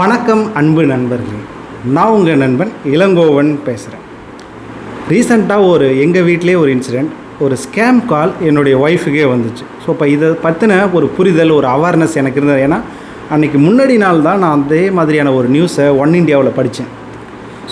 வணக்கம் அன்பு நண்பர்களே. நான் உங்கள் நண்பன் இளங்கோவன் பேசுகிறேன் ரீசண்டாக ஒரு எங்கள் வீட்டிலே ஒரு இன்சிடெண்ட் ஒரு ஸ்கேம் கால் என்னுடைய ஒய்ஃபுக்கே வந்துச்சு. ஸோ இப்போ இதை பற்றின ஒரு புரிதல் ஒரு அவேர்னஸ் எனக்கு இருந்தது. ஏன்னா அன்றைக்கி முன்னாடி நாள் தான் நான் அதே மாதிரியான ஒரு நியூஸை ஒன் இண்டியாவில் படித்தேன்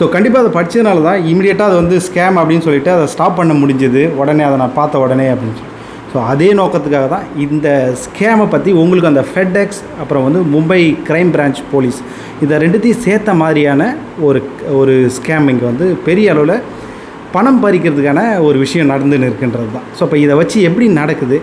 ஸோ கண்டிப்பாக அதை படித்ததுனால தான் இமீடியட்டாக அது வந்து ஸ்கேம் அப்படின்னு சொல்லிட்டு அதை ஸ்டாப் பண்ண முடிஞ்சது. உடனே அதை நான் பார்த்த உடனே அப்படின்னு சொல்லி. ஸோ அதே நோக்கத்துக்காக தான் இந்த ஸ்கேமை பற்றி உங்களுக்கு அந்த ஃபெட்எக்ஸ் அப்புறம் வந்து மும்பை க்ரைம் பிரான்ச் போலீஸ் இதை ரெண்டுத்தையும் சேர்த்த மாதிரியான ஒரு ஒரு ஸ்கேம் இங்கே வந்து பெரிய அளவில் பணம் பறிக்கிறதுக்கான ஒரு விஷயம் நடந்துன்னு இருக்கின்றது தான். ஸோ இப்போ இதை வச்சு எப்படி நடக்குது?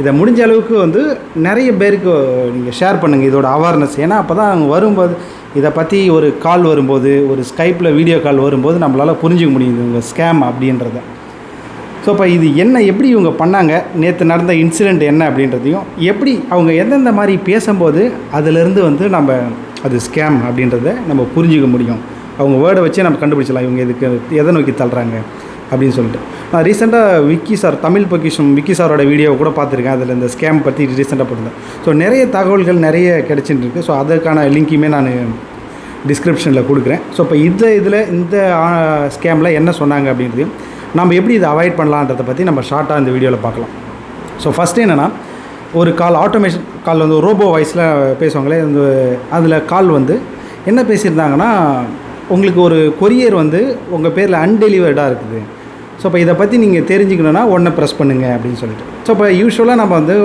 இதை முடிஞ்ச அளவுக்கு வந்து நிறைய பேருக்கு நீங்கள் ஷேர் பண்ணுங்கள் இதோட அவேர்னஸ் ஏன்னா அப்போ தான் அவங்க வரும்போது இதை பற்றி ஒரு கால் வரும்போது ஒரு ஸ்கைப்பில் வீடியோ கால் வரும்போது நம்மளால் புரிஞ்சுக்க முடியுது உங்கள் ஸ்கேம் அப்படின்றத. ஸோ இப்போ இது என்ன எப்படி இவங்க பண்ணாங்க நேற்று நடந்த இன்சிடெண்ட் என்ன அப்படின்றதையும் எப்படி அவங்க எந்தெந்த மாதிரி பேசும்போது அதிலிருந்து வந்து நம்ம அது ஸ்கேம் அப்படின்றத நம்ம புரிஞ்சுக்க முடியும். அவங்க வேர்டை வச்சே நம்ம கண்டுபிடிச்சலாம் இவங்க இதுக்கு எதை நோக்கி தள்ளுறாங்க அப்படின்னு சொல்லிட்டு. நான் ரீசெண்டாக விக்கி சார் தமிழ் பொக்கிஷம் விக்கி சாரோட வீடியோவை கூட பார்த்துருக்கேன் அதில் இந்த ஸ்கேம் பற்றி ரீசெண்டாக போட்டிருந்தேன். ஸோ நிறைய தகவல்கள் நிறைய கிடைச்சிட்டு இருக்குது ஸோ அதற்கான லிங்க்குமே நான் டிஸ்கிரிப்ஷனில் கொடுக்குறேன். ஸோ இப்போ இந்த இதில் இந்த ஸ்கேமில் என்ன சொன்னாங்க அப்படின்றதையும் நம்ம எப்படி இதை அவாய்ட் பண்ணலான்றதை பற்றி நம்ம ஷார்ட்டாக இந்த வீடியோவில் பார்க்கலாம். ஸோ ஃபஸ்ட்டு என்னென்னா ஒரு கால் ஆட்டோமேஷன் கால் வந்து ரோபோ வாய்ஸில் பேசுவாங்களே அந்த அதில் கால் வந்து என்ன பேசியிருந்தாங்கன்னா உங்களுக்கு ஒரு கொரியர் வந்து உங்கள் பேரில் அன்டெலிவர்டாக இருக்குது. ஸோ இப்போ இதை பற்றி நீங்கள் தெரிஞ்சுக்கணுன்னா ஒன்றை ப்ரெஸ் பண்ணுங்கள் அப்படின்னு சொல்லிட்டு. ஸோ இப்போ யூஸ்வலாக நம்ம வந்து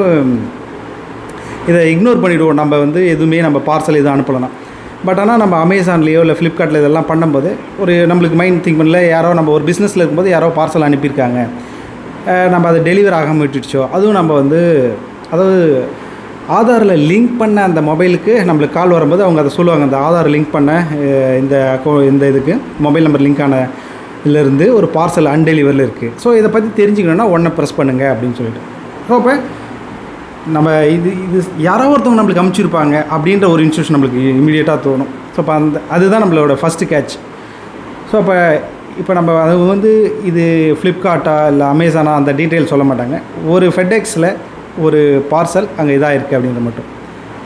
இதை இக்னோர் பண்ணிவிடுவோம் நம்ம வந்து எதுவுமே நம்ம பார்சல் எதுவும் அனுப்பலைன்னா. பட் ஆனால் நம்ம அமேசான்லேயோ இல்லை ஃப்ளிப்கார்ட்டில் இதெல்லாம் பண்ணும்போது ஒரு நம்மளுக்கு மைண்ட் திங்க் பண்ணல யாரோ நம்ம ஒரு பிஸ்னஸில் இருக்கும்போது யாரோ பார்சல் அனுப்பியிருக்காங்க. நம்ம அதை டெலிவர் ஆகாமல் விட்டுடுச்சோ அதுவும் நம்ம வந்து அதாவது ஆதாரில் லிங்க் பண்ண அந்த மொபைலுக்கு நம்மளுக்கு கால் வரும்போது அவங்க அதை சொல்லுவாங்க அந்த ஆதார் லிங்க் பண்ண இந்த அக்கௌ இந்த இதுக்கு மொபைல் நம்பர் லிங்க் ஆன இருந்து ஒரு பார்சல் அன்டெலிவரில் இருக்குது ஸோ இதை பற்றி தெரிஞ்சுக்கணுன்னா ஒன்றை ப்ரெஸ் பண்ணுங்கள் அப்படின்னு சொல்லிட்டு. ஸோ இப்போ நம்ம இது இது யாரோ ஒருத்தவங்க நம்மளுக்கு அமுச்சிருப்பாங்க அப்படின்ற ஒரு இன்ஸ்டியூஷன் நம்மளுக்கு இமீடியட்டாக தோணும். ஸோ அப்போ அந்த அதுதான் நம்மளோட ஃபஸ்ட்டு கேட்ச் ஸோ அப்போ இப்போ நம்ம அது வந்து இது ஃப்ளிப்கார்ட்டா இல்லை அமேசானா அந்த டீட்டெயில் சொல்ல மாட்டாங்க. ஒரு ஃபெட்எக்ஸில் ஒரு பார்சல் அங்கே இதாக இருக்குது அப்படின்ற மட்டும்.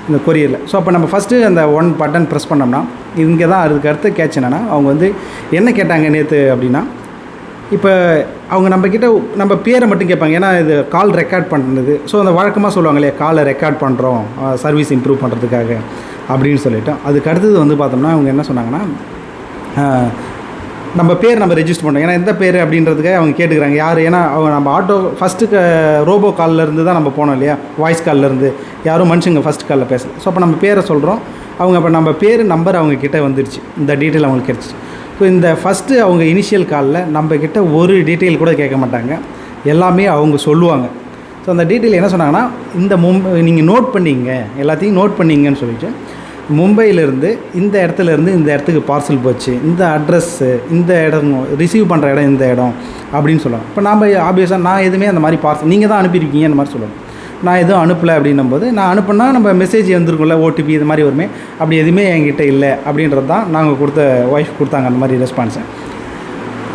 இந்த கொரியரில் ஸோ அப்போ நம்ம ஃபஸ்ட்டு அந்த ஒன் பட்டன் ப்ரெஸ் பண்ணோம்னா இங்கே தான் அதுக்கு அடுத்த கேட்ச் என்னென்னா அவங்க வந்து என்ன கேட்டாங்க நேற்று அப்படின்னா இப்போ அவங்க நம்மக்கிட்ட நம்ம பேரை மட்டும் கேட்பாங்க. ஏன்னா இது கால் ரெக்கார்ட் பண்ணுறது ஸோ அந்த வழக்கமாக சொல்லுவாங்க இல்லையா? காலை ரெக்கார்ட் பண்ணுறோம் சர்வீஸ் இம்ப்ரூவ் பண்ணுறதுக்காக அப்படின்னு சொல்லிட்டு. அதுக்கு அடுத்தது வந்து பார்த்தோம்னா அவங்க என்ன சொன்னாங்கன்னா நம்ம பேர் நம்ம ரெஜிஸ்டர் பண்ணோம் ஏன்னா எந்த பேர் அப்படின்றதுக்காக அவங்க கேட்டுக்கிறாங்க. யார்? ஏன்னா அவங்க நம்ம ஆட்டோ ஃபஸ்ட்டு ரோபோ கால்லேருந்து தான் நம்ம போனோம் இல்லையா? வாய்ஸ் கால்லேருந்து யாரும் மனுஷங்க ஃபஸ்ட் காலில் பேசல. ஸோ அப்போ நம்ம பேரை சொல்கிறோம் அவங்க அப்போ நம்ம பேர் நம்பர் அவங்க கிட்டே வந்துடுச்சு இந்த டீட்டெயில் அவங்களுக்கு கிடச்சிச்சு. ஸோ இந்த ஃபஸ்ட்டு அவங்க இனிஷியல் காலில் நம்ம ஒரு டீட்டெயில் கூட கேட்க மாட்டாங்க. எல்லாமே அவங்க சொல்லுவாங்க. ஸோ அந்த டீட்டெயில் என்ன சொன்னாங்கன்னா இந்த மும்பை நீங்கள் நோட் பண்ணிங்க எல்லாத்தையும் நோட் பண்ணிங்கன்னு சொல்லிட்டு மும்பையிலேருந்து இந்த இடத்துல இருந்து இந்த இடத்துக்கு பார்சல் போச்சு. இந்த அட்ரஸ்ஸு இந்த இடம் ரிசீவ் பண்ணுற இடம் இந்த இடம் அப்படின்னு சொல்லுவாங்க. இப்போ நாம் ஆப்வியஸாக நான் எதுவுமே அந்த மாதிரி பார்சல் நீங்கள் தான் அனுப்பியிருக்கீங்க அந்த மாதிரி சொல்லுவாங்க. நான் எதுவும் அனுப்பலை அப்படின்னும் போது நான் அனுப்புனா நம்ம மெசேஜ் வந்திருக்கும்ல ஓடிபி இது மாதிரி வருமே அப்படி எதுவுமே என்கிட்ட இல்லை அப்படின்றது தான் நாங்கள் கொடுத்த ஒய்ஃப் கொடுத்தாங்க அந்த மாதிரி ரெஸ்பான்ஸை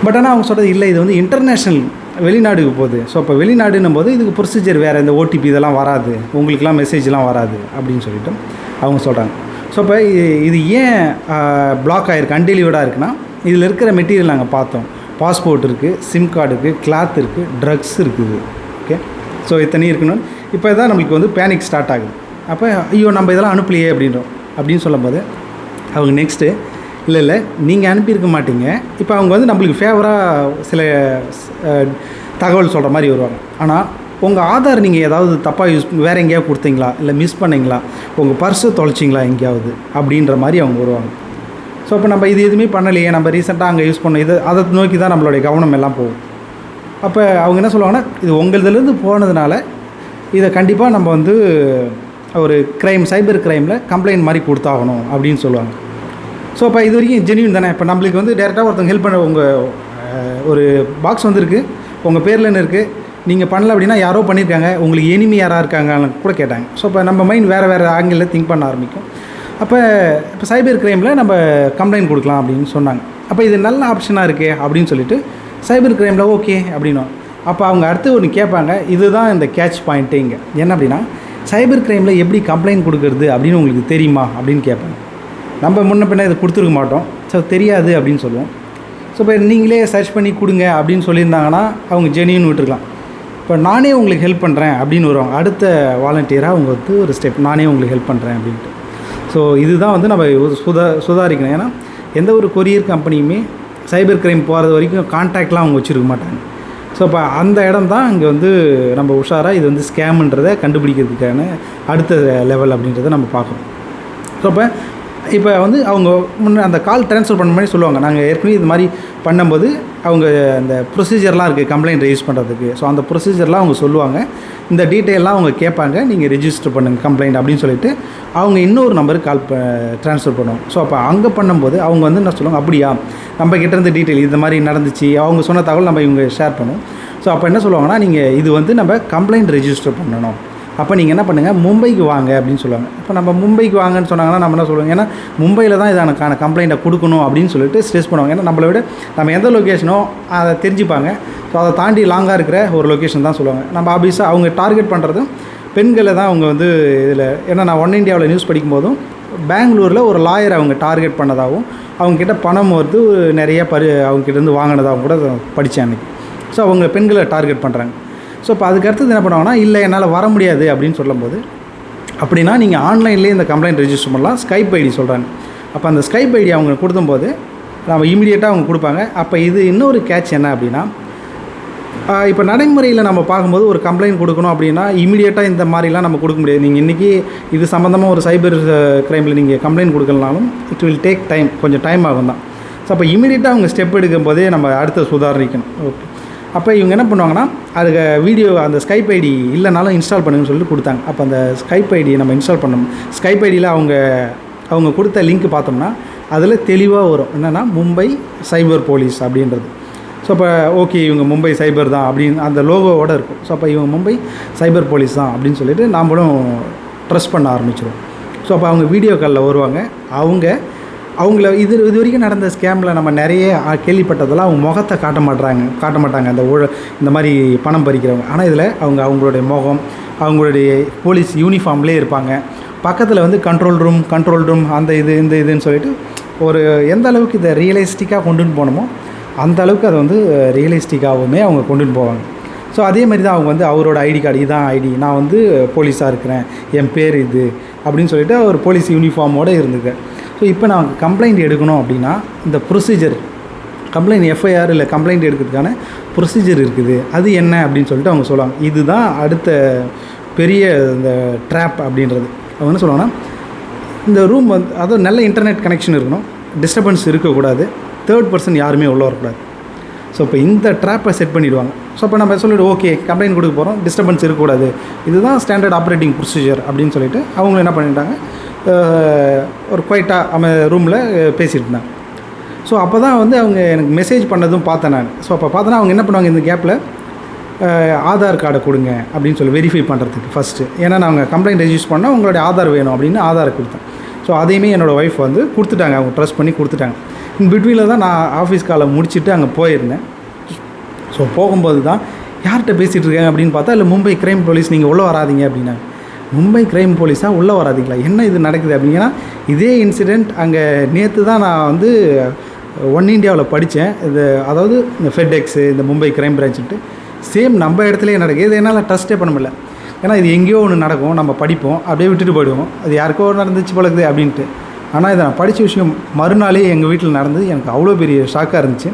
பட் ஆனால் அவங்க சொல்கிறது இல்லை இது வந்து இன்டர்நேஷ்னல் வெளிநாடுக்கு போகுது. ஸோ இப்போ வெளிநாடுன்னும் போது இதுக்கு ப்ரொசீஜர் வேறு இந்த ஓடிபி இதெல்லாம் வராது. உங்களுக்குலாம் மெசேஜ்லாம் வராது அப்படின்னு சொல்லிட்டு அவங்க சொல்கிறாங்க ஸோ இப்போ இது- இது ஏன் பிளாக் ஆகிருக்கு அன்டெலிவர்டாக இருக்குன்னா இதில் இருக்கிற மெட்டீரியல் நாங்கள் பார்த்தோம். பாஸ்போர்ட் இருக்குது சிம் கார்டு இருக்குது கிளாத் இருக்குது ட்ரக்ஸ் இருக்குது. ஓகே ஸோ இத்தனையும் இருக்கணும் இப்போ தான் நம்மளுக்கு வந்து பேனிக் ஸ்டார்ட் ஆகுது. அப்போ ஐயோ நம்ம இதெல்லாம் அனுப்பலையே அப்படின்றோம். அப்படின்னு சொல்லும்போது அவங்க நெக்ஸ்ட்டு இல்லை இல்லை நீங்கள் அனுப்பியிருக்க மாட்டீங்க. இப்போ அவங்க வந்து நம்மளுக்கு ஃபேவராக சில தகவல் சொல்கிற மாதிரி வருவாங்க. ஆனால் உங்கள் ஆதார் நீங்கள் ஏதாவது தப்பாக யூஸ் வேறு எங்கேயாவது கொடுத்தீங்களா? இல்லை மிஸ் பண்ணிங்களா? உங்கள் பர்ஸு தொலைச்சிங்களா எங்கேயாவது? அப்படின்ற மாதிரி அவங்க வருவாங்க. ஸோ இப்போ நம்ம இது எதுவுமே பண்ணலையே நம்ம ரீசெண்டாக அங்கே யூஸ் பண்ண இது அதை நோக்கி தான் நம்மளுடைய கவனம் எல்லாம் போகும். அப்போ அவங்க என்ன சொல்லுவாங்கன்னா இது உங்களதுலேருந்து போனதுனால இதை கண்டிப்பாக நம்ம வந்து ஒரு க்ரைம் சைபர் க்ரைமில் கம்ப்ளைண்ட் மாதிரி கொடுத்தாகணும் அப்படின்னு சொல்லுவாங்க. ஸோ இப்போ இது வரைக்கும் ஜென்யூன் தானே? இப்போ நம்மளுக்கு வந்து டேரெக்டாக ஒருத்தவங்க ஹெல்ப் பண்ண உங்கள் ஒரு பாக்ஸ் வந்திருக்கு. உங்கள் பேர்லன்னு இருக்குது நீங்கள் பண்ணல அப்படின்னா யாரோ பண்ணியிருக்காங்க. உங்களுக்கு எனிமி யாராக இருக்காங்கன்னு கூட கேட்டாங்க. ஸோ இப்போ நம்ம மைண்ட் வேறு வேறு ஆங்கிளில் திங்க் பண்ண ஆரம்பிக்கும். அப்போ இப்போ சைபர் க்ரைமில் நம்ம கம்ப்ளைண்ட் கொடுக்கலாம் அப்படின்னு சொன்னாங்க. அப்போ இது நல்ல ஆப்ஷனாக இருக்கே அப்படின்னு சொல்லிட்டு சைபர் க்ரைமில் ஓகே அப்படின்னும். அப்போ அவங்க அடுத்து ஒன்று கேட்பாங்க இதுதான் இந்த கேட்ச் பாயிண்ட்டே இங்கே என்ன அப்படின்னா சைபர் க்ரைமில் எப்படி கம்ப்ளைண்ட் கொடுக்குறது அப்படின்னு உங்களுக்கு தெரியுமா அப்படின்னு கேட்பாங்க. நம்ம முன்ன பின்ன இதை கொடுத்துருக்க மாட்டோம். ஸோ தெரியாது அப்படின்னு சொல்லுவோம். ஸோ இப்போ நீங்களே சர்ச் பண்ணி கொடுங்க அப்படின்னு சொல்லியிருந்தாங்கன்னா அவங்க ஜெனியூன் விட்டுருக்கலாம். இப்போ நானே உங்களுக்கு ஹெல்ப் பண்ணுறேன் அப்படின்னு வருவாங்க அடுத்த வாலண்டியராக அவங்க வந்து ஒரு ஸ்டெப் நானே உங்களுக்கு ஹெல்ப் பண்ணுறேன் அப்படின்ட்டு. ஸோ இதுதான் வந்து நம்ம சுதா சுதாரிக்கணும். ஏன்னா எந்த ஒரு கொரியர் கம்பெனியுமே சைபர் கிரைம் போகிறது வரைக்கும் கான்டாக்ட்லாம் அவங்க வச்சுருக்க மாட்டாங்க. ஸோ இப்போ அந்த இடம் தான் இங்கே வந்து நம்ம உஷாராக இது வந்து ஸ்கேமுன்றதை கண்டுபிடிக்கிறதுக்கான அடுத்த லெவல் அப்படின்றத நம்ம பார்க்கணும். ஸோ இப்போ இப்போ வந்து அவங்க முன்னே அந்த கால் ட்ரான்ஸ்ஃபர் பண்ண மாதிரி சொல்லுவாங்க. நாங்கள் ஏற்கனவே இது மாதிரி பண்ணும்போது அவங்க அந்த ப்ரொசீஜர்லாம் இருக்குது கம்ப்ளைண்ட் ரெஜிஸ்டர் பண்ணுறதுக்கு ஸோ அந்த ப்ரொசீஜர்லாம் அவங்க சொல்லுவாங்க. இந்த டீட்டெயிலாம் அவங்க கேட்பாங்க. நீங்கள் ரிஜிஸ்டர் பண்ணுங்கள் கம்ப்ளைண்ட் அப்படின்னு சொல்லிட்டு. அவங்க இன்னொரு நம்பருக்கு கால் ப ட்ரான்ஸ்ஃபர் பண்ணுவோம் ஸோ அப்போ அங்கே பண்ணும்போது அவங்க வந்து என்ன சொல்லுவாங்க? அப்படியா? நம்ம கிட்ட இருந்த டீட்டெயில் இந்த மாதிரி நடந்துச்சு. அவங்க சொன்ன தகவல் நம்ம இவங்க ஷேர் பண்ணுவோம் ஸோ அப்போ என்ன சொல்லுவாங்கன்னா நீங்கள் இது வந்து நம்ம கம்ப்ளைண்ட் ரெஜிஸ்டர் பண்ணணும். அப்போ நீங்கள் என்ன பண்ணுங்கள் மும்பைக்கு வாங்க அப்படின்னு சொல்லுவாங்க. இப்போ நம்ம மும்பைக்கு வாங்கன்னு சொன்னாங்கன்னா நம்ம என்ன சொல்லுவோம்? ஏன்னா மும்பையில் தான் இதற்கான கம்ப்ளைண்ட்டை கொடுக்கணும் அப்படின்னு சொல்லிட்டு ஸ்ட்ரெஸ் பண்ணுவாங்க. ஏன்னா நம்மளை விட நம்ம எந்த லொக்கேஷனோ அதை தெரிஞ்சுப்பாங்க. ஸோ அதை தாண்டி லாங்காக இருக்கிற ஒரு லொக்கேஷன் தான் சொல்லுவாங்க. நம்ம ஆஃபீஸாக அவங்க டார்கெட் பண்ணுறதும் பெண்களை தான் அவங்க வந்து இதில் ஏன்னா நான் ஒன் இண்டியாவில் நியூஸ் படிக்கும்போதும் பெங்களூரில் ஒரு லாயர் அவங்க டார்கெட் பண்ணதாகவும் அவங்கக்கிட்ட பணம் வந்து நிறைய பரி அவங்ககிட்டருந்து வாங்கினதாகவும் கூட படித்தேன் அன்றைக்கி ஸோ அவங்க பெண்களை டார்கெட் பண்ணுறாங்க ஸோ இப்போ அதுக்கு அடுத்தது என்ன பண்ணுவாங்கன்னா இல்லை என்னால் வர முடியாது அப்படின்னு சொல்லும்போது அப்படின்னா நீங்கள் ஆன்லைன்லேயே இந்த கம்ப்ளைண்ட் ரிஜிஸ்டர் பண்ணலாம். ஸ்கைப் ஐடி சொல்கிறாங்க அப்போ அந்த ஸ்கைப் ஐடி அவங்க கொடுத்தும்போது நம்ம இமீடியட்டாக அவங்க கொடுப்பாங்க. அப்போ இது இன்னொரு கேட்ச் என்ன அப்படின்னா இப்போ நடைமுறையில் நம்ம பார்க்கும்போது ஒரு கம்ப்ளைண்ட் கொடுக்கணும் அப்படின்னா இமீடியட்டாக இந்த மாதிரிலாம் நம்ம கொடுக்க முடியாது. நீங்கள் இன்றைக்கி இது சம்மந்தமாக ஒரு சைபர் க்ரைமில் நீங்கள் கம்ப்ளைண்ட் கொடுக்கலனாலும் இட் வில் டேக் டைம் கொஞ்சம் டைம் ஆகும் தான் ஸோ அப்போ இமீடியட்டாக அவங்க ஸ்டெப் எடுக்கும்போதே நம்ம அடுத்த சுதாரிக்கணும். ஓகே அப்போ இவங்க என்ன பண்ணுவாங்கன்னா அதுக்கு வீடியோ அந்த ஸ்கைப் ஐடி இல்லைனாலும் இன்ஸ்டால் பண்ணுங்கன்னு சொல்லிட்டு கொடுத்தாங்க. அப்போ அந்த ஸ்கைப் ஐடியை நம்ம இன்ஸ்டால் பண்ணோம். ஸ்கைப் ஐடியில் அவங்க அவங்க கொடுத்த லிங்க் பார்த்தோம்னா அதில் தெளிவாக வரும். என்னென்னா மும்பை சைபர் போலீஸ் அப்படின்றது. ஸோ அப்போ ஓகே இவங்க மும்பை சைபர் தான் அப்படின்னு அந்த லோகோவோட இருக்கும். ஸோ அப்போ இவங்க மும்பை சைபர் போலீஸ் தான் அப்படின்னு சொல்லிட்டு நாம்மளும் ட்ரெஸ் பண்ண ஆரம்பிச்சிடுவோம் ஸோ அப்போ அவங்க வீடியோ காலில் வருவாங்க. அவங்க அவங்கள இது இது வரைக்கும் நடந்த ஸ்கேமில் நம்ம நிறைய கேள்விப்பட்டதெல்லாம் அவங்க முகத்தை காட்ட மாட்றாங்க காட்ட மாட்டாங்க. அந்த ஊழ இந்த மாதிரி பணம் பறிக்கிறவங்க. ஆனால் இதில் அவங்க அவங்களுடைய முகம் அவங்களுடைய போலீஸ் யூனிஃபார்ம்லேயே இருப்பாங்க. பக்கத்தில் வந்து கண்ட்ரோல் ரூம் கண்ட்ரோல் ரூம் அந்த இது இந்த இதுன்னு சொல்லிட்டு ஒரு எந்த அளவுக்கு இதை ரியலிஸ்டிக்காக கொண்டுன்னு போனோமோ அந்த அளவுக்கு அதை வந்து ரியலிஸ்டிக்காகவுமே அவங்க கொண்டுன்னு போவாங்க. ஸோ அதே மாதிரி தான் அவங்க வந்து அவரோட ஐடி கார்டு இதான் ஐடி நான் வந்து போலீஸாக இருக்கிறேன். என் பேர் இது. அப்படின்னு சொல்லிட்டு அவர் போலீஸ் யூனிஃபார்மோடு இருந்துக்க. ஸோ இப்போ நான் கம்ப்ளைண்ட் எடுக்கணும் அப்படின்னா இந்த ப்ரொசீஜர் கம்ப்ளைண்ட் எஃப்ஐஆர் இல்லை கம்ப்ளைண்ட் எடுக்கிறதுக்கான ப்ரொசீஜர் இருக்குது. அது என்ன அப்படின்னு சொல்லிட்டு அவங்க சொல்லுவாங்க. இதுதான் அடுத்த பெரிய இந்த ட்ராப் அப்படின்றது. அவங்க என்ன சொல்லுவாங்கன்னா இந்த ரூம் வந்து அதுவும் நல்ல இன்டர்நெட் கனெக்ஷன் இருக்கணும். டிஸ்டர்பன்ஸ் இருக்கக்கூடாது. தேர்ட் பர்சன் யாருமே உள்ள வரக்கூடாது. ஸோ இப்போ இந்த ட்ராப்பை செட் பண்ணிவிடுவாங்க ஸோ இப்போ நம்ம சொல்லிவிட்டு ஓகே கம்ப்ளைண்ட் கொடுக்க போகிறோம் டிஸ்டர்பன்ஸ் இருக்கக்கூடாது. இதுதான் ஸ்டாண்டர்ட் ஆப்ரேட்டிங் ப்ரொசீஜர் அப்படின்னு சொல்லிட்டு அவங்க என்ன பண்ணிட்டாங்க ஒரு குவைட்டாக அவன் ரூமில் பேசிகிட்டு இருந்தாங்க ஸோ அப்போ தான் வந்து அவங்க எனக்கு மெசேஜ் பண்ணதும் பார்த்தேன் நான். ஸோ அப்போ பார்த்தோன்னா அவங்க என்ன பண்ணுவாங்க இந்த கேப்பில் ஆதார் கார்டை கொடுங்க அப்படின்னு சொல்லி வெரிஃபை பண்ணுறதுக்கு ஃபஸ்ட்டு ஏன்னா நாங்கள் கம்ப்ளைண்ட் ரெஜிஸ்டர் பண்ணால் உங்களுடைய ஆதார் வேணும் அப்படின்னு ஆதாரை கொடுத்தேன். ஸோ அதையுமே என்னோடய ஒய்ஃப் வந்து கொடுத்துட்டாங்க. அவங்க ட்ரஸ்ட் பண்ணி கொடுத்துட்டாங்க. இன் பிட்வீனில் தான் நான் ஆஃபீஸ் காலை முடிச்சுட்டு அங்கே போயிருந்தேன். ஸோ போகும்போது தான் யார்கிட்ட பேசிகிட்டு இருக்காங்க அப்படின்னு பார்த்தா இல்லை மும்பை கிரைம் போலீஸ் நீங்கள் உள்ளே வராதீங்க அப்படின்னாங்க. மும்பை கிரைம் போலீஸாக உள்ளே வராதிங்களா? என்ன இது நடக்குது அப்படிங்கன்னா இதே இன்சிடெண்ட் அங்கே நேற்று தான் நான் வந்து ஒன் இண்டியாவில் படித்தேன் இது அதாவது இந்த ஃபெட்எக்ஸு இந்த மும்பை கிரைம் பிரான்ச்சுட்டு சேம் நம்ம இடத்துலையே நடக்குது. இது என்னால் ட்ரஸ்ட்டே பண்ண முடியல. ஏன்னா இது எங்கேயோ ஒன்று நடக்கும். நம்ம படிப்போம். அப்படியே விட்டுட்டு போயிடுவோம். அது யாருக்கோ நடந்துச்சு பழகுது அப்படின்ட்டு. ஆனால் இதை நான் படித்த விஷயம் மறுநாளே எங்கள் வீட்டில் நடந்தது. எனக்கு அவ்வளோ பெரிய ஷாக்காக இருந்துச்சு.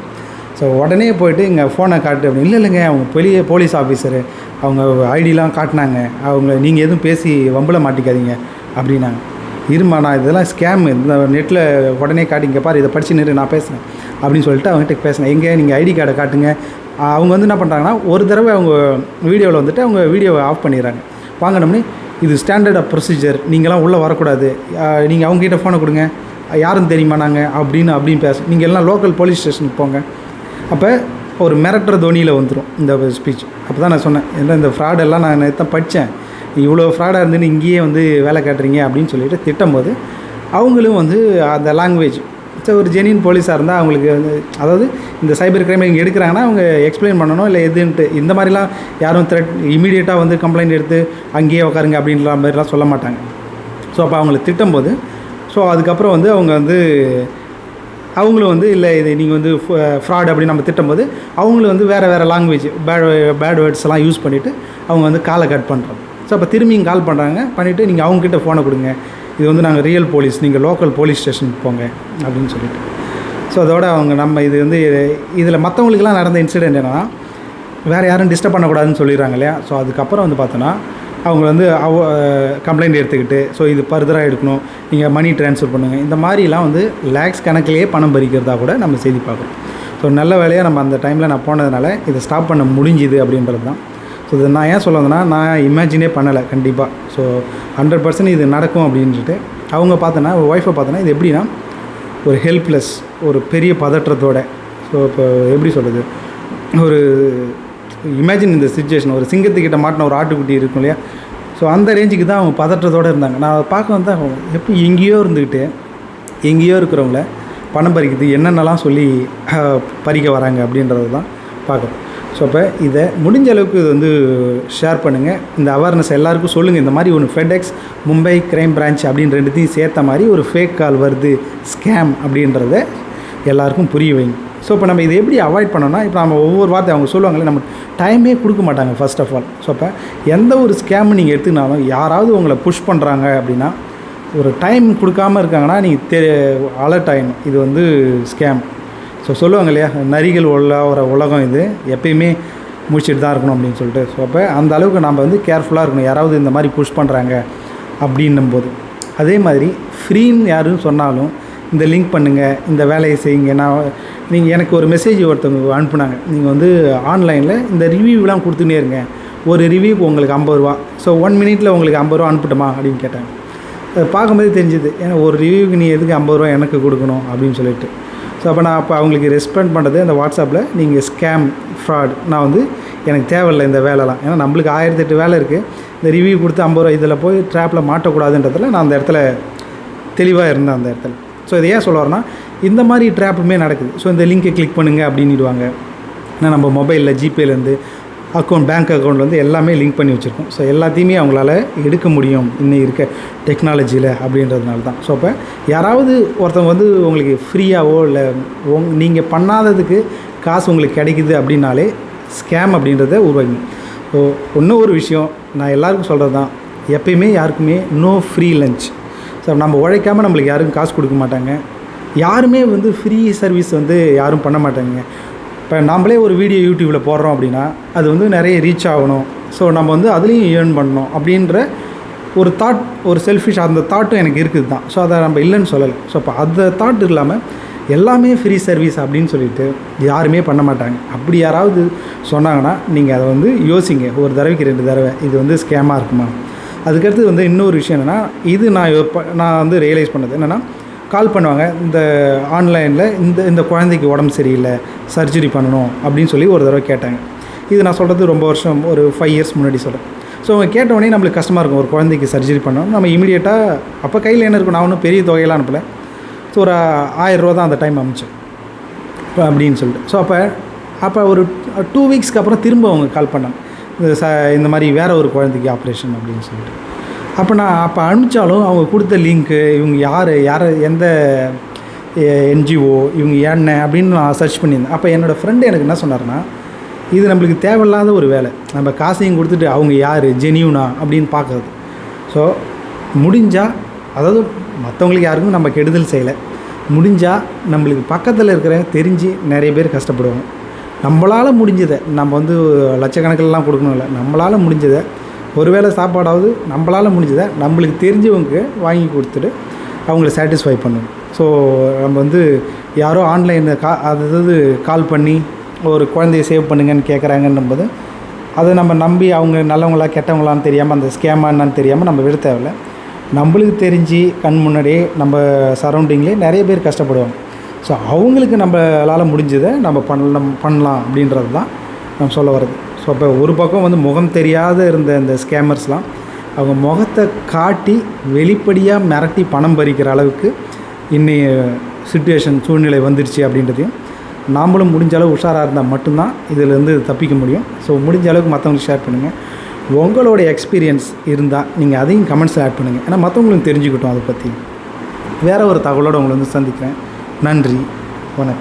ஸோ உடனே போயிட்டு இங்கே ஃபோனை காட்டு அப்படின்னு. இல்லை இல்லைங்க அவங்க பெரிய போலீஸ் ஆஃபீஸரு அவங்க ஐடிலாம் காட்டினாங்க. அவங்க நீங்கள் எதுவும் பேசி வம்பல மாட்டிக்காதீங்க அப்படின்னாங்க. இருமா நான் இதெல்லாம் ஸ்கேம் இந்த நெட்டில் உடனே காட்டிங்க. பாரு இதை படிச்சு நிறு நான் பேசுகிறேன் அப்படின்னு சொல்லிட்டு அவங்ககிட்ட பேசினேன். எங்கே நீங்கள் ஐடி கார்டை காட்டுங்க. அவங்க வந்து என்ன பண்ணுறாங்கன்னா ஒரு தடவை அவங்க வீடியோவில் வந்துட்டு அவங்க வீடியோவை ஆஃப் பண்ணிடுறாங்க. வாங்கினோம்னே இது ஸ்டாண்டர்ட் ஆஃப் ப்ரொசீஜர் நீங்களாம் உள்ளே வரக்கூடாது. நீங்கள் அவங்ககிட்ட ஃபோனை கொடுங்க. யாரும் தெரியுமா நாங்கள் அப்படின்னு அப்படின்னு பேச நீங்கள் எல்லாம் லோக்கல் போலீஸ் ஸ்டேஷனுக்கு போங்க. அப்போ ஒரு மிரட்டுற தோனியில் வந்துடும் இந்த ஸ்பீச் அப்போ தான் நான் சொன்னேன் ஏன்னா இந்த ஃப்ராடெல்லாம் நான் நேற்று படித்தேன் இவ்வளோ ஃப்ராடாக இருந்துன்னு இங்கேயே வந்து வேலை காட்டுறீங்க அப்படின்னு சொல்லிட்டு திட்டும்போது அவங்களும் வந்து அந்த லாங்குவேஜ் ஸோ ஒரு ஜெனின் போலீஸாக இருந்தால் அவங்களுக்கு வந்து அதாவது இந்த சைபர் கிரைம் இங்கே எடுக்கிறாங்கன்னா அவங்க எக்ஸ்பிளைன் பண்ணணும் இல்லை எதுன்ட்டு. இந்த மாதிரிலாம் யாரும் த்ரெட் இமீடியட்டாக வந்து கம்ப்ளைண்ட் எடுத்து அங்கேயே உட்காருங்க அப்படின்ற மாதிரிலாம் சொல்ல மாட்டாங்க. ஸோ அப்போ அவங்களை திட்டும்போது ஸோ அதுக்கப்புறம் வந்து அவங்க வந்து அவங்களும் வந்து இல்லை இது நீங்கள் வந்து ஃப்ராட் அப்படின்னு நம்ம திட்டும்போது அவங்களும் வந்து வேறு வேறு லாங்குவேஜ் பேட் பேட் வேர்ட்ஸ் எல்லாம் யூஸ் பண்ணிவிட்டு அவங்க வந்து காலை கட் பண்ணுறாங்க ஸோ அப்போ திரும்பியும் கால் பண்ணுறாங்க பண்ணிவிட்டு நீங்கள் அவங்கக்கிட்ட ஃபோனை கொடுங்க. இது வந்து நாங்கள் ரியல் போலீஸ் நீங்கள் லோக்கல் போலீஸ் ஸ்டேஷனுக்கு போங்க. அப்படின்னு சொல்லிட்டு. ஸோ அதோட அவங்க நம்ம இது வந்து இதில் மற்றவங்களுக்குலாம் நடந்த இன்சிடெண்ட் என்னென்னா வேறு யாரும் டிஸ்டர்ப் பண்ணக்கூடாதுன்னு சொல்லிடுறாங்க இல்லையா? ஸோ அதுக்கப்புறம் வந்து பார்த்தோன்னா அவங்க வந்து அவ கம்ப்ளைண்ட் எடுத்துக்கிட்டு ஸோ இது ஃபர்தராக எடுக்கணும். நீங்கள் மணி ட்ரான்ஸ்ஃபர் பண்ணுங்கள் இந்த மாதிரிலாம் வந்து லேக்ஸ் கணக்கிலேயே பணம் பறிக்கிறதா கூட நம்ம செய்தி பார்க்குறோம். ஸோ நல்ல வேலையாக நம்ம அந்த டைமில் நான் போனதுனால இதை ஸ்டாப் பண்ண முடிஞ்சுது அப்படின்றது தான். ஸோ இது நான் ஏன் சொல்லுவதுன்னா நான் இமேஜினே பண்ணலை கண்டிப்பாக ஸோ ஹண்ட்ரட் பர்சன்ட் இது நடக்கும் அப்படின்ட்டு. அவங்க பார்த்தோன்னா ஒய்ஃபை பார்த்தோன்னா இது எப்படின்னா ஒரு ஹெல்ப்லெஸ் ஒரு பெரிய பதற்றத்தோட ஸோ இப்போ எப்படி சொல்கிறது ஒரு இமேஜின் இந்த சுச்சுவேஷன் ஒரு சிங்கத்துக்கிட்ட மாட்டின ஒரு ஆட்டுக்குட்டி இருக்கும் இல்லையா? ஸோ அந்த ரேஞ்சுக்கு தான் அவங்க பதற்றத்தோடு இருந்தாங்க. நான் பார்க்க வந்து அவங்க எப்படி எங்கேயோ இருந்துக்கிட்டு எங்கேயோ இருக்கிறவங்கள பணம் பறிக்கிறது என்னென்னலாம் சொல்லி பறிக்க வராங்க அப்படின்றது தான் பார்க்குறோம். ஸோ அப்போ இதை முடிஞ்ச அளவுக்கு இது வந்து ஷேர் பண்ணுங்கள் இந்த அவேர்னஸ் எல்லாருக்கும் சொல்லுங்கள் இந்த மாதிரி ஒன்று ஃபெட்எக்ஸ் மும்பை கிரைம் பிரான்ச் அப்படின்னு ரெண்டுத்தையும் சேர்த்த மாதிரி ஒரு ஃபேக் கால் வருது ஸ்கேம் அப்படின்றத எல்லாருக்கும் புரிய வைங்க. ஸோ இப்போ நம்ம இதை எப்படி அவாய்ட் பண்ணோம்னா இப்போ நம்ம ஒவ்வொரு வார்த்தை அவங்க சொல்லுவாங்களே நம்ம டைமே கொடுக்க மாட்டாங்க ஃபர்ஸ்ட் ஆஃப் ஆல் ஸோ அப்போ எந்த ஒரு ஸ்கேம் நீங்கள் எடுத்துக்கினாலும் யாராவது உங்களை புஷ் பண்ணுறாங்க அப்படின்னா ஒரு டைம் கொடுக்காம இருக்காங்கன்னா நீங்கள் தெ அலர்ட் ஆகிடணும் இது வந்து ஸ்கேம் ஸோ சொல்லுவாங்க இல்லையா நரிகள் உள்ள ஒரு உலகம் இது. எப்பயுமே முடிச்சுட்டு தான் இருக்கணும் அப்படின்னு சொல்லிட்டு. ஸோ அப்போ அந்த அளவுக்கு நம்ம வந்து கேர்ஃபுல்லாக இருக்கணும். யாராவது இந்த மாதிரி புஷ் பண்ணுறாங்க அப்படின்னும் போது அதே மாதிரி ஃப்ரீன்னு யாரும் சொன்னாலும் இந்த லிங்க் பண்ணுங்கள் இந்த வேலையை செய்யுங்க. நான் நீங்கள் எனக்கு ஒரு மெசேஜ் ஒருத்தவங்க அனுப்புனாங்க. நீங்கள் வந்து ஆன்லைனில் இந்த ரிவ்யூலாம் கொடுத்துனே இருங்க. ஒரு ரிவ்யூக்கு உங்களுக்கு ஐம்பது ரூபா. ஸோ ஒன் மினிட்டில் உங்களுக்கு ஐம்பது ரூபா அனுப்பட்டுமா? அப்படின்னு கேட்டாங்க. அதை பார்க்கும்போது தெரிஞ்சுது ஏன்னா ஒரு ரிவ்யூக்கு நீ எதுக்கு ஐம்பது ரூபா எனக்கு கொடுக்கணும்? அப்படின்னு சொல்லிட்டு. ஸோ அப்போ நான் அப்போ அவங்களுக்கு ரெஸ்பாண்ட் பண்ணுறது அந்த வாட்ஸ்அப்பில் நீங்கள் ஸ்கேம் ஃப்ராட் நான் வந்து எனக்கு தேவையில்லை இந்த வேலைலாம். ஏன்னா நம்மளுக்கு ஆயிரத்தெட்டு வேலை இருக்குது இந்த ரிவ்யூ கொடுத்து ஐம்பது ரூபா இதில் போய் ட்ராப்பில் மாட்டக்கூடாதுன்றதுல நான் அந்த இடத்துல தெளிவாக இருந்தேன் அந்த இடத்துல. ஸோ இதை ஏன் சொல்ல வரேன்னா இந்த மாதிரி ட்ராப்புமே நடக்குது. ஸோ இந்த லிங்க்கை கிளிக் பண்ணுங்கள் அப்படின்னுடுவாங்க. ஏன்னா நம்ம மொபைலில் ஜிபேலேருந்து அக்கௌண்ட் பேங்க் அக்கௌண்ட்லேருந்து எல்லாமே லிங்க் பண்ணி வச்சுருக்கோம். ஸோ எல்லாத்தையுமே அவங்களால எடுக்க முடியும் இன்னும் இருக்க டெக்னாலஜியில் அப்படின்றதுனால தான் ஸோ அப்போ யாராவது ஒருத்தவங்க வந்து உங்களுக்கு ஃப்ரீயாவோ இல்லை உங் நீங்கள் பண்ணாததுக்கு காசு உங்களுக்கு கிடைக்குது அப்படின்னாலே ஸ்கேம் அப்படின்றத உருவாக்கி. ஸோ இன்னும் ஒரு விஷயம் நான் எல்லாருக்கும் சொல்கிறது தான் எப்பயுமே யாருக்குமே நோ ஃப்ரீ லஞ்ச் ஸோ நம்ம உழைக்காமல் நம்மளுக்கு யாரும் காசு கொடுக்க மாட்டாங்க. யாருமே வந்து ஃப்ரீ சர்வீஸ் வந்து யாரும் பண்ண மாட்டாங்க. இப்போ நம்மளே ஒரு வீடியோ யூடியூப்பில் போடுறோம் அப்படின்னா அது வந்து நிறைய ரீச் ஆகணும். ஸோ நம்ம வந்து அதுலேயும் ஏர்ன் பண்ணணும் அப்படின்ற ஒரு தாட் ஒரு செல்ஃபிஷ் அந்த தாட்டும் எனக்கு இருக்குது தான். ஸோ அதை நம்ம இல்லைன்னு சொல்லலை. ஸோ அப்போ அந்த தாட் இல்லாமல் எல்லாமே ஃப்ரீ சர்வீஸ் அப்படின்னு சொல்லிட்டு யாருமே பண்ண மாட்டாங்க. அப்படி யாராவது சொன்னாங்கன்னா நீங்கள் அதை வந்து யோசிங்க. ஒரு தடவைக்கு ரெண்டு தடவை. இது வந்து ஸ்கேமாக இருக்குமா? அதுக்கடுத்து வந்து இன்னொரு விஷயம் என்னென்னா இது நான் நான் வந்து ரியலைஸ் பண்ணது என்னென்னா கால் பண்ணுவாங்க இந்த ஆன்லைனில் இந்த இந்த குழந்தைக்கு உடம்பு சரியில்லை சர்ஜரி பண்ணணும் அப்படின்னு சொல்லி ஒரு தடவை கேட்டாங்க. இது நான் சொல்கிறது ரொம்ப வருஷம் ஒரு ஃபைவ் இயர்ஸ் முன்னாடி சொல்கிறேன் ஸோ அவங்க கேட்ட உடனே நம்மளுக்கு கஷ்டமாக இருக்கும் ஒரு குழந்தைக்கு சர்ஜரி பண்ணணும். நம்ம இமீடியட்டாக அப்போ கையில் என்ன இருக்கும் நான் ஒன்றும் பெரிய தொகையெல்லாம் அனுப்பலை. ஸோ ஒரு ஆயிரரூவா தான் அந்த டைம் அமிச்சேன் இப்போ அப்படின்னு சொல்லிட்டு. ஸோ அப்போ அப்போ ஒரு டூ வீக்ஸ்க்கு அப்புறம் திரும்ப அவங்க கால் பண்ணாங்க. ச இந்த மாதிரி வேற ஒரு குழந்தைக்கு ஆப்ரேஷன் அப்படின்னு சொல்லிட்டு. அப்போ நான் அப்போ அனுப்பிச்சாலும் அவங்க கொடுத்த லிங்க்கு இவங்க யார் யார் எந்த என்ஜிஓ இவங்க என்ன அப்படின்னு நான் சர்ச் பண்ணியிருந்தேன். அப்போ என்னோடய ஃப்ரெண்டு எனக்கு என்ன சொன்னார்னா இது நம்மளுக்கு தேவையில்லாத ஒரு வேலை. நம்ம காசையும் கொடுத்துட்டு அவங்க யார் ஜெனியூனா அப்படின்னு பார்க்குறது. ஸோ முடிஞ்சால் அதாவது மற்றவங்களுக்கு யாருக்கும் நம்ம கெடுதல் செய்யலை. முடிஞ்சால் நம்மளுக்கு பக்கத்தில் இருக்கிறவங்க தெரிஞ்சு நிறைய பேர் கஷ்டப்படுவாங்க. நம்மளால் முடிஞ்சதை நம்ம வந்து லட்சக்கணக்கிலலாம் கொடுக்கணும் இல்லை நம்மளால் முடிஞ்சதை ஒருவேளை சாப்பாடாவது நம்மளால் முடிஞ்சதை நம்மளுக்கு தெரிஞ்சவங்க வாங்கி கொடுத்துட்டு அவங்கள சாட்டிஸ்ஃபை பண்ணணும். ஸோ நம்ம வந்து யாரோ ஆன்லைனில் கா அதாவது கால் பண்ணி ஒரு குழந்தைய சேவ் பண்ணுங்கன்னு கேட்குறாங்கன்னும் போது அதை நம்ம நம்பி அவங்க நல்லவங்களா கெட்டவங்களான்னு தெரியாமல் அந்த ஸ்கேமா என்னன்னு தெரியாமல் நம்ம விட தேவையில்ல. நம்மளுக்கு தெரிஞ்சு கண் முன்னாடியே நம்ம சரௌண்டிங்லேயே நிறைய பேர் கஷ்டப்படுவாங்க. ஸோ அவங்களுக்கு நம்மளால் முடிஞ்சதை நம்ம பண்ணலாம் பண்ணலாம் அப்படின்றது தான் நம்ம சொல்ல வர்றது. ஸோ இப்போ ஒரு பக்கம் வந்து முகம் தெரியாத இருந்த இந்த ஸ்கேமர்ஸ்லாம் அவங்க முகத்தை காட்டி வெளிப்படையாக மிரட்டி பணம் பறிக்கிற அளவுக்கு இன்னைய சுச்சுவேஷன் சூழ்நிலை வந்துருச்சு அப்படின்றதையும் நாமளும் முடிஞ்ச அளவு உஷாராக இருந்தால் மட்டும்தான் இதிலேருந்து தப்பிக்க முடியும். ஸோ முடிஞ்ச அளவுக்கு மற்றவங்களுக்கு ஷேர் பண்ணுங்கள் உங்களோட எக்ஸ்பீரியன்ஸ் இருந்தால் நீங்கள் அதையும் கமெண்ட்ஸில் ஆட் பண்ணுங்கள் ஏன்னா மற்றவங்களுக்கு தெரிஞ்சுக்கிட்டோம் அதை பற்றி வேறு ஒரு தகவலோடு உங்களை வந்து சந்திக்கிறேன். நன்றி. வணக்கம்.